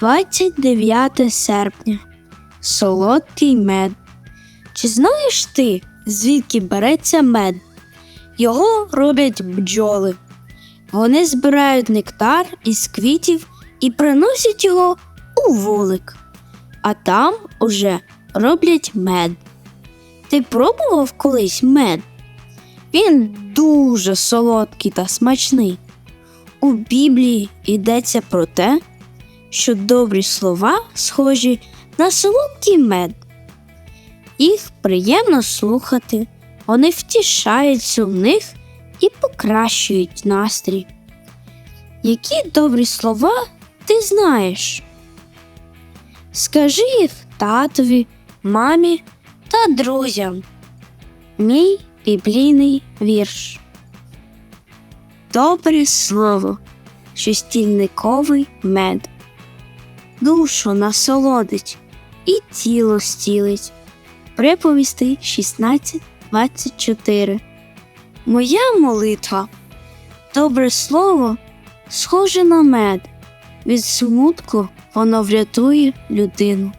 29 серпня. Солодкий мед. Чи знаєш ти, звідки береться мед? Його роблять бджоли. Вони збирають нектар із квітів і приносять його у вулик. А там уже роблять мед. Ти пробував колись мед? Він дуже солодкий та смачний. У Біблії йдеться про те, що добрі слова схожі на солодкий мед. Їх приємно слухати, вони втішають сумних і покращують настрій. Які добрі слова ти знаєш? Скажи їх татові, мамі та друзям. Мій біблійний вірш. Добре слово, що мед, душу насолодить і тіло стілить. Приповісти 16.24. Моя молитва. Добре слово схоже на мед. Від смутку воно врятує людину.